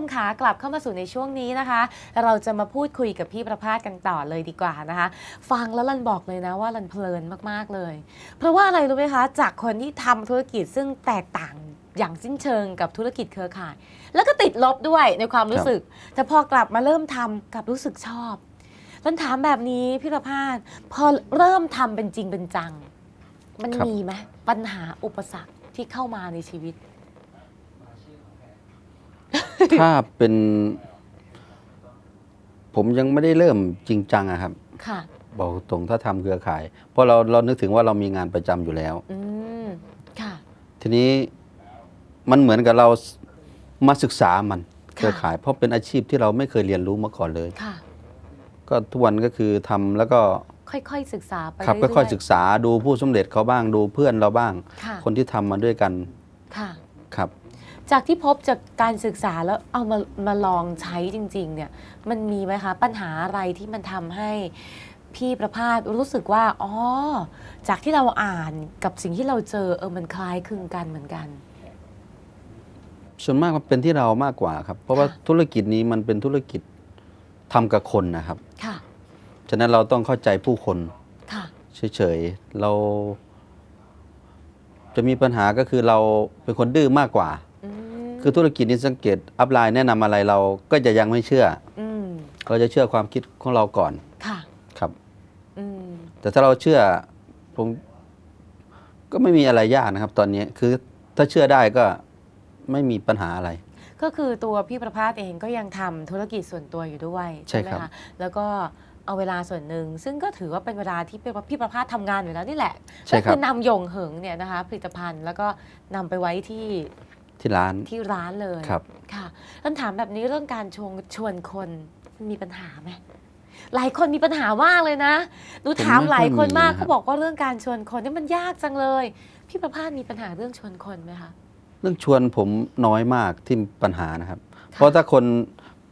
มคะกลับเข้ามาสู่ในช่วงนี้นะคะ เราจะมาพูดคุยกับพี่ประภาสกันต่อเลยดีกว่านะคะ ฟังแล้วรันบอกเลยนะว่ารันเพลินมากๆเลย เพราะว่าอะไรรู้ไหมคะ จากคนที่ทำธุรกิจซึ่งแตกต่างอย่างสิ้นเชิงกับธุรกิจเครือข่าย แล้วก็ติดลบด้วยในความรู้สึก แต่พอกลับมาเริ่มทำกลับรู้สึกชอบรันถามแบบนี้พี่ประภาสพอเริ่มทำเป็นจริงเป็นจัง มันครับมีไหมปัญหาอุปสรรคที่เข้ามาในชีวิต ถ้าเป็น ผมยังไม่ได้เริ่มจริงจังอะครับ ค่ะ บอกตรงถ้าทำเครือข่าย เพราะเราเรานึกถึงว่าเรามีงานประจำอยู่แล้ว อืม ค่ะ ทีนี้มันเหมือนกับเรามาศึกษามันเครือข่าย เพราะเป็นอาชีพที่เราไม่เคยเรียนรู้มาก่อนเลย ค่ะ ก็ทุกวันก็คือทำแล้วก็ค่อยๆศึกษาไปครับเรื่อยๆค่อยๆศึกษาดูผู้สำเร็จเขาบ้างดูเพื่อนเราบ้าง ค่ะ คนที่ทำมาด้วยกันค่ะ ครับ จากที่พบจากการศึกษาแล้วเอามามาลองใช้จริง ๆ เนี่ย มันมีไหมคะ ปัญหาอะไรที่มันทำให้พี่ประภาสรู้สึกว่าอ๋อจากที่เราอ่านกับสิ่งที่เราเจอเออมันคล้ายคลึงกันเหมือนกัน ส่วนมากมันเป็นที่เรามากกว่าครับ เพราะว่าค่ะธุรกิจนี้มันเป็นธุรกิจทำกับคนนะครับ ค่ะ ฉะนั้นเราต้องเข้าใจผู้คนค่ะ เฉยๆเรา จะมีปัญหาก็คือเราเป็นคนดื้อมากกว่าอืม คือธุรกิจนี้สังเกตอัพไลน์แนะนำอะไรเราก็จะยังไม่เชื่ออืมเราจะเชื่อความคิดของเราก่อนค่ะครับอืมแต่ถ้าเราเชื่อผมก็ไม่มีอะไรยากนะครับ ตอนนี้คือถ้าเชื่อได้ก็ไม่มีปัญหาอะไร ก็คือตัวพี่ประภาสเองก็ยังทำธุรกิจส่วนตัวอยู่ด้วยใช่ไหมครับคะแล้วก็เอาเวลาส่วนหนึ่ง ซึ่งก็ถือว่าเป็นเวลาที่พี่ประภาสทำงานอยู่แล้วนี่แหละใช่ก็ครัคืบอนำหยงเหิงเนี่ยนะคะผลิตภัณฑ์แล้วก็นำไปไว้ที่ ที่ร้านที่ร้านเลยครับค่ะต้นถามแบบนี้เรื่องการชวนชวนคนมีปัญหาไหมหลายคนมีปัญหามากเลยนะหนูถามผมไม่หลายคนมากค่อยมีนะครับเขาบอกว่าเรื่องการชวนคนนี่มันยากจังเลย พี่ประภาสมีปัญหาเรื่องชวนคนไหมคะเรื่องชวนผมน้อยมากที่มีปัญหานะครับ เพราะถ้าคน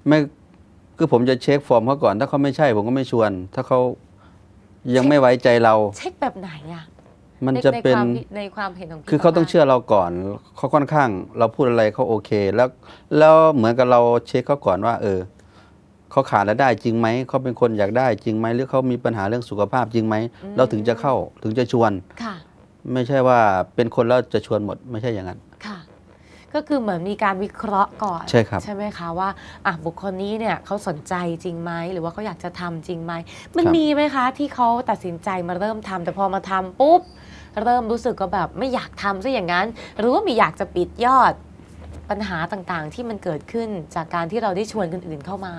ไม่คือผมจะเช็คฟอร์มเขาก่อน ถ้าเขาไม่ใช่ผมก็ไม่ชวน ถ้าเขายังไม่ไว้ใจเรา เช็คแบบไหนอะ มันในจะในเป็นความในความเห็นของพี่คือเขาต้องประภสเชื่อเราก่อนเขาค่อนข้าง เราพูดอะไรเขาโอเค แล้วแล้วเหมือนกับเราเช็คเขาก่อนว่า เออเขาขาดรายได้จริงไหมเขาเป็นคนอยากได้จริงไหมหรือเขามีปัญหาเรื่องสุขภาพจริงไหมเราถึงจะเข้าถึงจะชวน ค่ะ ไม่ใช่ว่าเป็นคนแล้วจะชวนหมดไม่ใช่อย่างนั้นค่ะ ก็คือเหมือนมีการวิเคราะห์ก่อนใช่ครับใช่ไหมคะว่าอะบุคคลนี้เนี่ยเขาสนใจจริงไหมหรือว่าเขาอยากจะทำจริงไหมมันครับมีไหมคะ ที่เขาตัดสินใจมาเริ่มทำแต่พอมาทำปุ๊บเริ่มรู้สึกก็แบบไม่อยากทำซะอย่างนั้น หรือว่ามีอยากจะปิดยอดปัญหาต่างๆ ที่มันเกิดขึ้นจากการที่เราได้ชวนคนอื่นเข้ามา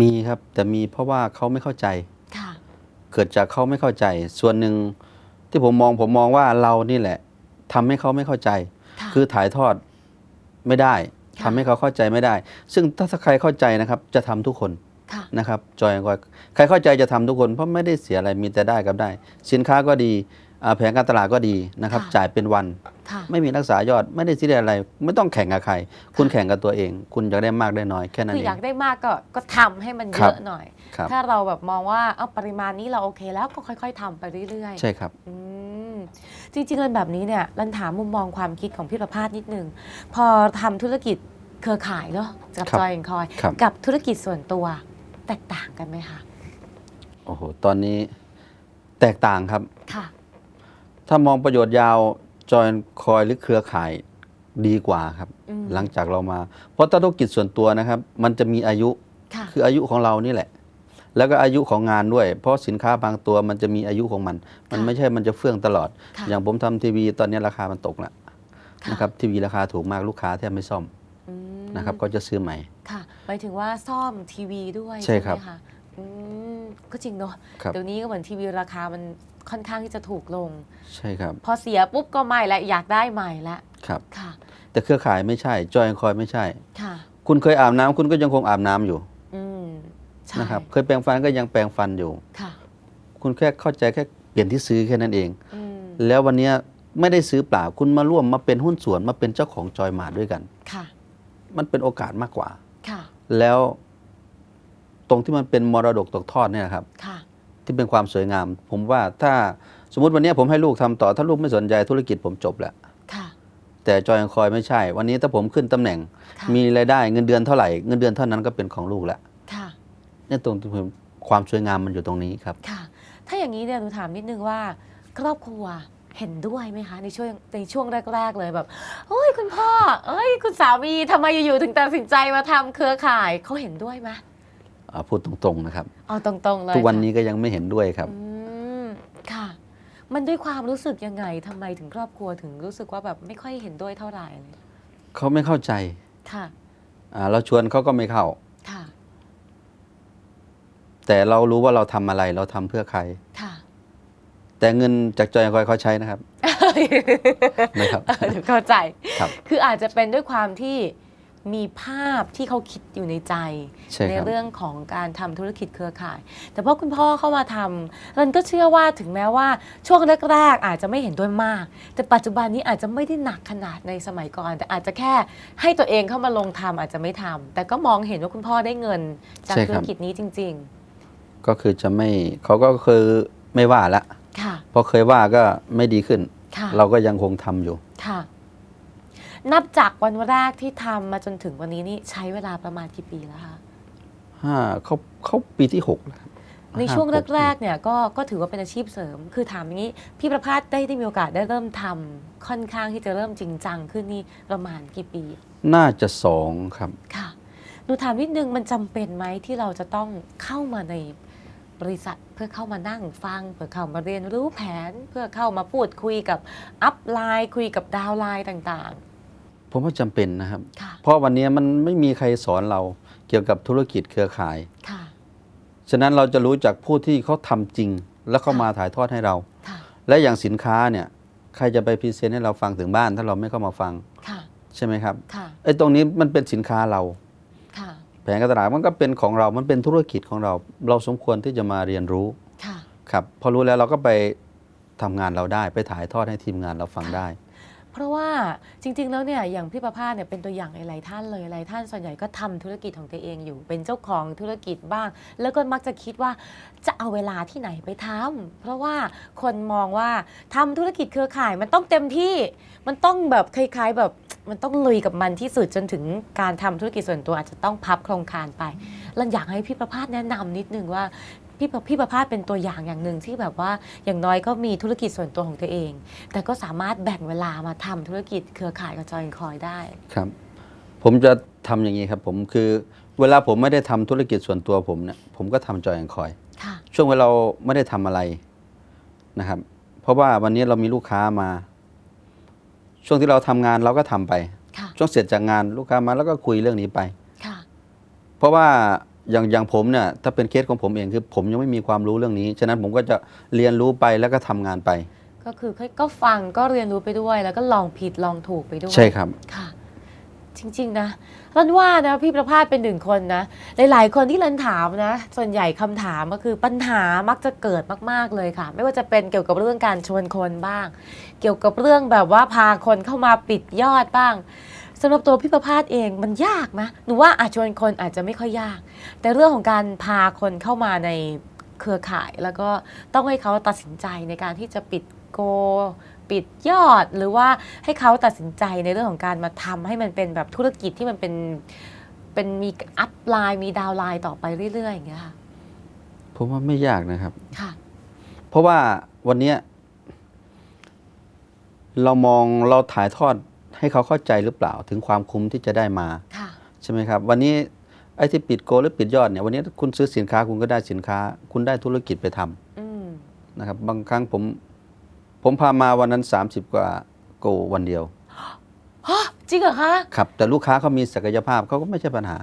มีครับแต่มีเพราะว่าเขาไม่เข้าใจค่ะเกิดจากเขาไม่เข้าใจ ส่วนหนึ่งที่ผมมองผมมองว่าเรานี่แหละทำให้เขาไม่เข้าใจค่ะคือถ่ายทอด ไม่ได้ค่ะทำให้เขาเข้าใจไม่ได้ ซึ่งถ้าใครเข้าใจนะครับจะทำทุกคนค่ะนะครับจอยก็ใครเข้าใจจะทำทุกคนเพราะไม่ได้เสียอะไรมีแต่ได้กับได้ สินค้าก็ดีอ่าแผนการตลาดก็ดีนะครับค่ะจ่ายเป็นวันค่ะไม่มีรักษายอดไม่ได้ซีเรียสอะไร ไม่ต้องแข่งกับใคร คุณแข่งกับตัวเอง คุณอยากได้มากได้น้อยแค่นั้นคือเออยางกได้มากก็ก็ทำให้มันคเยรับอะหน่อยครับถ้าเราแบบมองว่าเอาปริมาณนี้เราโอเคแล้วก็ค่อย ๆทำไปเรื่อยๆ ใช่ครับอืม จริงๆเรื่องแบบนี้เนี่ยรันถามมุมมองความคิดของพี่ประภาสนิดนึงพอทำธุรกิจเครือข่ายเนาะกับครับจอยแอนคอยครับกับธุรกิจส่วนตัวแตกต่างกันไหมคะโอ้โหตอนนี้แตกต่างครับค่ะถ้ามองประโยชน์ยาวจอยคอยหรือเครือข่ายดีกว่าครับอืมหลังจากเรามา เพราะถ้าธุรกิจส่วนตัวนะครับ มันจะมีอายุค่ะคืออายุของเรานี่แหละ แล้วก็อายุของงานด้วย เพราะสินค้าบางตัวมันจะมีอายุของมัน มันค่ะไม่ใช่มันจะเฟื่องตลอดค่ะอย่างผมทำทีวีตอนนี้ราคามันตกแล้วค่ะนะครับทีวีราคาถูกมากลูกค้าแทบไม่ซ่อมอืมนะครับก็จะซื้อใหม่ค่ะหมายถึงว่าซ่อมทีวีด้วยใช่ครับไหมคะอืมก็จริงเนาะครับเดี๋ยวนี้ก็เหมือนทีวีราคามันค่อนข้างที่จะถูกลง ใช่ครับ พอเสียปุ๊บก็ไม่และอยากได้ใหม่ละครับค่ะ แต่เครือข่ายไม่ใช่ จอยคอยไม่ใช่ค่ะ คุณเคยอาบน้ำคุณก็ยังคงอาบน้ำอยู่อืมใช่ นะครับเคยแปรงฟันก็ยังแปรงฟันอยู่ค่ะคุณแค่เข้าใจแค่เปลี่ยนที่ซื้อแค่นั้นเองอืมแล้ววันเนี้ยไม่ได้ซื้อเปล่าคุณมาร่วมมาเป็นหุ้นส่วนมาเป็นเจ้าของจอยมาร์ทด้วยกันค่ะ มันเป็นโอกาสมากกว่าค่ะ แล้วตรงที่มันเป็นมรดกตกทอดเนี่ยนะครับค่ะ ที่เป็นความสวยงาม ผมว่าถ้าสมมติวันเนี้ยผมให้ลูกทำต่อ ถ้าลูกไม่สนใจธุรกิจผมจบแล้วค่ะแแต่จอยคอยไม่ใช่ วันนี้ถ้าผมขึ้นตำแหน่งค่ะมีรายได้เงินเดือนเท่าไหร่เงินเดือนเท่านั้นก็เป็นของลูกแล้วค่ะ เนี่ยตรงที่ผมความสวยงามมันอยู่ตรงนี้ครับค่ะ ถ้าอย่างนี้เนี่ยหนูถามนิดนึงว่า ครอบครัวเห็นด้วยไหมคะ ในช่วงในช่วงแรก ๆ เลยแบบเฮ้ยคุณพ่อเอ้ยคุณสามีทำไมอยู่ๆถึงตัดสินใจมาทำเครือข่ายเขาเห็นด้วยไหมอ่าพูดตรงๆนะครับ เอาตรงๆเลยทุกวันค่ะนี้ก็ยังไม่เห็นด้วยครับ อืมค่ะ มันด้วยความรู้สึกยังไงทำไมถึงครอบครัวถึงรู้สึกว่าแบบไม่ค่อยเห็นด้วยเท่าไหร่เลยเขาไม่เข้าใจค่ะอ่าเราชวนเขาก็ไม่เข้าค่ะ แต่เรารู้ว่าเราทำอะไรเราทำเพื่อใครค่ะ แต่เงินจากจอยคอยเขาใช้นะครับนะครับเดี๋ยวเข้าใจครับ คืออาจจะเป็นด้วยความที่มีภาพที่เขาคิดอยู่ในใจใช่ครับเรื่องของการทำธุรกิจเครือข่าย แต่พอคุณพ่อเข้ามาทำรันก็เชื่อว่าถึงแม้ว่าช่วงแรกๆอาจจะไม่เห็นด้วยมาก แต่ปัจจุบันนี้อาจจะไม่ได้หนักขนาดในสมัยก่อน แต่อาจจะแค่ให้ตัวเองเข้ามาลงทำอาจจะไม่ทำแต่ก็มองเห็นว่าคุณพ่อได้เงินจากใช่ธุครรับกิจนี้จริง ก็คือจะไม่เขาก็คือไม่ว่าละๆค่ะพอเคยว่าก็ไม่ดีขึ้น ค่ะ เราก็ยังคงทำอยู่ ค่ะ นับจากวันแรกที่ทำมาจนถึงวันนี้นี่ใช้เวลาประมาณกี่ปีแล้วคะ ห้าเขาเขาปีที่หกแล้วครับในช่วงห้าหกแรกๆเนี่ยก็ก็ถือว่าเป็นอาชีพเสริม คือถามอย่างนี้พี่ประภาสได้ได้มีโอกาสได้เริ่มทำค่อนข้างที่จะเริ่มจริงจังขึ้นนี่ประมาณกี่ปี น่าจะสองครับ ค่ะหนูถามนิดนึงมันจำเป็นไหมที่เราจะต้องเข้ามาใน บริษัทเพื่อเข้ามานั่งฟัง เพื่อเข้ามาเรียนรู้แผน เพื่อเข้ามาพูดคุยกับอัพไลน์คุยกับดาวไลน์ต่างผมว่าจำเป็นนะครับๆค่ะเพราะวันนี้มันไม่มีใครสอนเราเกี่ยวกับธุรกิจเครือข่าย ค่ะฉะนั้นเราจะรู้จากผู้ที่เขาทำจริง แล้วเขาค่ะมาถ่ายทอดให้เรา ค่ะและอย่างสินค้าเนี่ยใครจะไปพรีเซนต์ให้เราฟังถึงบ้าน ถ้าเราไม่เข้ามาฟังค่ะใช่ไหมครับค่ะไอ้ตรงนี้มันเป็นสินค้าเราค่ะแผนการตลาดมันก็เป็นของเรา มันเป็นธุรกิจของเรา เราสมควรที่จะมาเรียนรู้ค่ะครับพอรู้แล้วเราก็ไปทำงานเราได้ ไปถ่ายทอดให้ทีมงานเราฟังได้เพ ราะว่าจริง ๆ แล้วเนี่ยอย่างพี่ประภาสเนี่ยเป็นตัวอย่างหลายๆท่านเลยหลายท่านส่วนใหญ่ก็ทำธุรกิจของตัวเองอยู่ เป็นเจ้าของธุรกิจบ้าง แล้วก็มักจะคิดว่าจะเอาเวลาที่ไหนไปทำเพราะว่าคนมองว่าทำธุรกิจเครือข่ายมันต้องเต็มที่ มันต้องแบบคล้ายๆแบบมันต้องลุยกับมันที่สุดจนถึงการทำธุรกิจส่วนตัวอาจจะต้องพับโครงการไปลันอยากให้พี่ประภาสแนะนำนิดนึงว่า พี่ประพี่ประภาสเป็นตัวอย่างอย่างหนึ่งที่แบบว่าอย่างน้อยก็มีธุรกิจส่วนตัวของตัวเอง แต่ก็สามารถแบ่งเวลามาทำธุรกิจเครือข่ายกับจอยคอยได้ ครับ ผมจะทำอย่างนี้ครับผมคือเวลาผมไม่ได้ทำธุรกิจส่วนตัวผมเนี่ยผมก็ทำจอยแอนคอย ค่ะ ช่วงเวลาเราไม่ได้ทำอะไรนะครับ เพราะว่าวันนี้เรามีลูกค้ามา ช่วงที่เราทำงานเราก็ทำไป ค่ะ ช่วงเสร็จจากงานลูกค้ามาแล้วก็คุยเรื่องนี้ไป ค่ะ เพราะว่า อย่างอย่างผมเนี่ยถ้าเป็นเคสของผมเองคือผมยังไม่มีความรู้เรื่องนี้ ฉะนั้นผมก็จะเรียนรู้ไปแล้วก็ทำงานไป ก็คือก็ฟังก็เรียนรู้ไปด้วย แล้วก็ลองผิดลองถูกไปด้วย ใช่ครับค่ะ จริง ๆ นะรันว่านะพี่ประภาสเป็นหนึ่งคนนะ หลาย ๆ คนที่รันถามนะ ส่วนใหญ่คำถามก็คือปัญหามักจะเกิดมาก ๆ เลยค่ะ ไม่ว่าจะเป็นเกี่ยวกับเรื่องการชวนคนบ้าง เกี่ยวกับเรื่องแบบว่าพาคนเข้ามาปิดยอดบ้าง สำหรับตัวพี่ประภาสเองมันยากนะหนูว่าอาจชวนคนอาจจะไม่ค่อยยาก แต่เรื่องของการพาคนเข้ามาในเครือข่าย แล้วก็ต้องให้เขาตัดสินใจในการที่จะปิดโก ปิดยอด หรือว่าให้เขาตัดสินใจในเรื่องของการมาทำให้มันเป็นแบบธุรกิจที่มันเป็นเป็นมีอัพไลน์มีดาวไลน์ต่อไปเรื่อยๆอย่างเงี้ยค่ะผมว่าไม่ยากนะครับค่ะเพราะว่าวันนี้เรามองเราถ่ายทอด ให้เขาเข้าใจหรือเปล่าถึงความคุ้มที่จะได้มาค่ะใช่ไหมครับ วันนี้ไอ้ที่ปิดโกหรือปิดยอดเนี่ยวันนี้คุณซื้อสินค้าคุณก็ได้สินค้า คุณได้ธุรกิจไปทำอืมนะครับ บางครั้งผม ผมพามาวันนั้น 30 กว่าโกวันเดียวฮะจริงเหรอคะครับ แต่ลูกค้าเขามีศักยภาพเขาก็ไม่ใช่ปัญหา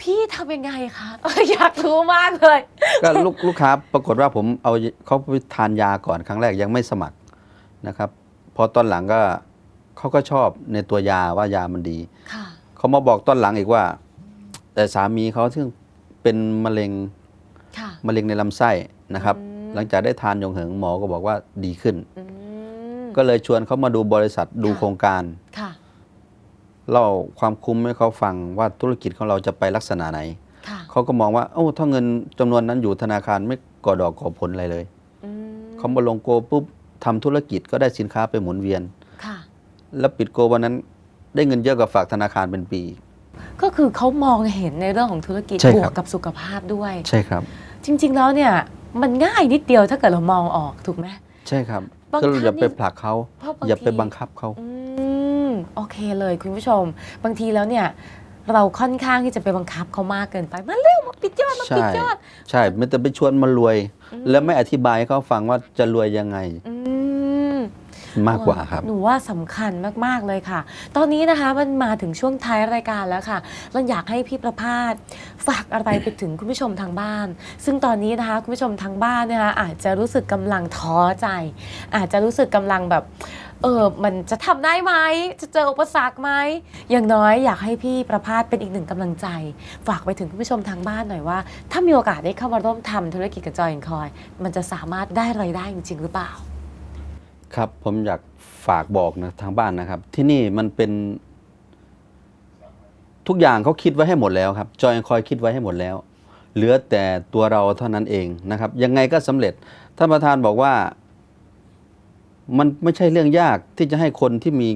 พี่ทำยังไงคะอยากรู้มากเลย ก็ลูกลูกค้าปรากฏว่าผมเอาเขาไปทานยาก่อนครั้งแรกยังไม่สมัครนะครับ พอตอนหลังก็ เขาก็ชอบในตัวยาว่ายามันดีค่ะเขามาบอกตอนหลังอีกว่า แต่สามีเขาซึ่งเป็นมะเร็งค่ะมะเร็งในลำไส้นะครับอืมหลังจากได้ทานยงเหิงหมอก็บอกว่าดีขึ้นอืมก็เลยชวนเขามาดูบริษัทดูค่ะโครงการค่ะเล่าความคุ้มให้เขาฟังว่าธุรกิจของเราจะไปลักษณะไหนค่ะเขาก็มองว่าโอ้าถ้าเงินจำนวนนั้นอยู่ธนาคารไม่ก่อดอกก่อผลอะไรเลยอืมเขามาลงโกปุ๊บทำธุรกิจก็ได้สินค้าไปหมุนเวียนค่ะ แล้วปิดโกวันนั้นได้เงินเยอะกว่าฝากธนาคารเป็นปี ก็คือเขามองเห็นในเรื่องของธุรกิจใช่บครัวบกกับสุขภาพด้วย ใช่ครับ จริง ๆ แล้วเนี่ยมันง่ายนิดเดียวถ้าเกิดเรามองออกถูกไหม ใช่ครับบางก็ท่านอย่าไปนี่ ผลักเขาเพราะบางอย่าไปที บังคับเขา อืม โอเคเลยคุณผู้ชม บางทีแล้วเนี่ย เราค่อนข้างที่จะไปบังคับเขามากเกินไป มาเร็วมาปิดยอดมาปิดยอด ใช่มันจะไปชวนมารวย อืม แล้วไม่อธิบายให้เขาฟังว่าจะรวยยังไง อืม มากกว่าครับ หนูว่าสำคัญมาก ๆ เลยค่ะ ตอนนี้นะคะมันมาถึงช่วงท้ายรายการแล้วค่ะเราอยากให้พี่ประพาสฝากอะไรไปถึงคุณผู้ชมทางบ้าน ซึ่งตอนนี้นะคะคุณผู้ชมทางบ้านนะคะอาจจะรู้สึกกำลังท้อใจ อาจจะรู้สึกกำลังแบบเออ มันจะทำได้ไหม จะเจออุปสรรคไหม อย่างน้อยอยากให้พี่ประพาสเป็นอีกหนึ่งกำลังใจ ฝากไปถึงคุณผู้ชมทางบ้านหน่อยว่า ถ้ามีโอกาสได้เข้ามาร่วมทำธุรกิจกับจอยคอย มันจะสามารถได้รายได้จริง ๆ หรือเปล่า ครับผมอยากฝากบอกนะทางบ้านนะครับ ที่นี่มันเป็น ทุกอย่างเขาคิดไว้ให้หมดแล้วครับจอยคอยคิดไว้ให้หมดแล้ว เหลือแต่ตัวเราเท่านั้นเองนะครับ ยังไงก็สำเร็จท่านประธานบอกว่า มันไม่ใช่เรื่องยากที่จะให้คนที่มี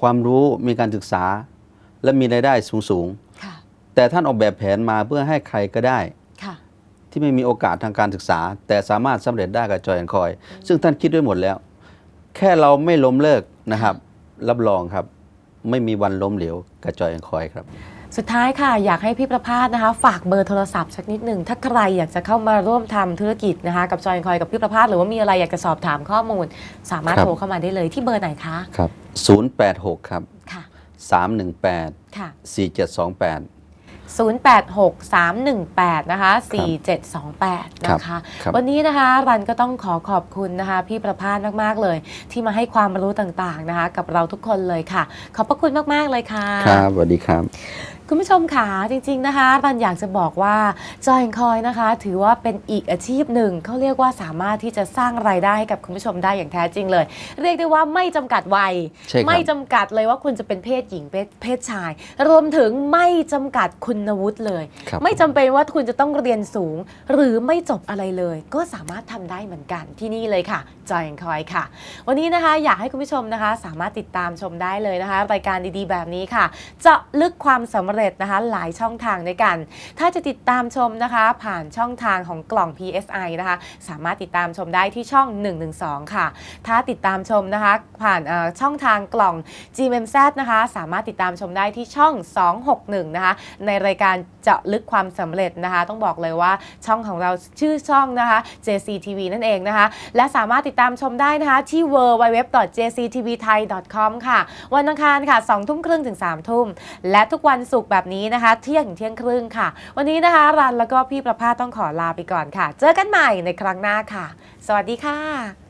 ความรู้มีการศึกษา และมีรายได้สูงค่ะๆแต่ท่านออกแบบแผนมาเพื่อให้ใครก็ได้ค่ะที่ไม่มีโอกาสทางการศึกษา แต่สามารถสำเร็จได้กับจอยแอนคอย ซึ่งท่านคิดไว้หมดแล้ว แค่เราไม่ล้มเลิกนะครับ รับรองครับ ไม่มีวันล้มเหลวกับจอยแอนคอยครับ สุดท้ายค่ะ อยากให้พี่ประพาสนะคะ ฝากเบอร์โทรศัพท์สักนิดหนึ่งถ้าใครอยากจะเข้ามาร่วมทำธุรกิจนะคะ กับจอยคอยกับพี่ประพาสหรือว่ามีอะไรอยากจะสอบถามข้อมูล สามารถครับโทรเข้ามาได้เลยที่เบอร์ไหนคะครับ086 ครับค่ะ318ค่ะ4728 086318นะคะ4728นะคะครับวันนี้นะคะรันก็ต้องขอขอบคุณนะคะ พี่ประพาสมากๆเลย ที่มาให้ความรู้ต่างๆนะคะ กับเราทุกคนเลยค่ะ ขอบพระคุณมากๆเลยค่ะ ครับสวัสดีครับ คุณผู้ชมค่ะจริง ๆนะคะรันอยากจะบอกว่าจอยคอยนะคะ ถือว่าเป็นอีกอาชีพหนึ่งเขาเรียกว่าสามารถที่จะสร้างรายได้ให้กับคุณผู้ชมได้อย่างแท้จริงเลย เรียกได้ว่าไม่จำกัดวัย ใช่ครับ ไม่จำกัดเลยว่าคุณจะเป็นเพศหญิงเพศเพศชาย รวมถึงไม่จำกัดคุณวุฒิเลย ครับไม่จำเป็นว่าคุณจะต้องเรียนสูง หรือไม่จบอะไรเลย ก็สามารถทำได้เหมือนกันที่นี่เลยค่ะจอยคอยค่ะ วันนี้นะคะอยากให้คุณผู้ชมนะคะ สามารถติดตามชมได้เลยนะคะ รายการดีๆ แบบนี้ค่ะ เจาะลึกความสำเร็จนะคะ หลายช่องทางด้วยกัน ถ้าจะติดตามชมนะคะ ผ่านช่องทางของกล่อง PSI นะคะ สามารถติดตามชมได้ที่ช่อง 112 ค่ะ ถ้าติดตามชมนะคะ ผ่านช่องทางกล่อง GMZ นะคะ สามารถติดตามชมได้ที่ช่อง 261 นะคะ ในรายการ จาะลึกความสำเร็จนะคะ ต้องบอกเลยว่าช่องของเราชื่อช่องนะคะ JCTV นั่นเองนะคะ และสามารถติดตามชมได้นะคะ ที่ www.jctvthai.com ค่ะ วันอังคารค่ะ2ทุ่มครึ่งถึง3ทุ่ม และทุกวันศุกร์แบบนี้นะคะ เที่ยงถึงเที่ยงครึ่งค่ะ วันนี้นะคะรันแล้วก็พี่ประภาต้องขอลาไปก่อนค่ะ เจอกันใหม่ในครั้งหน้าค่ะ สวัสดีค่ะ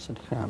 สวัสดีครับ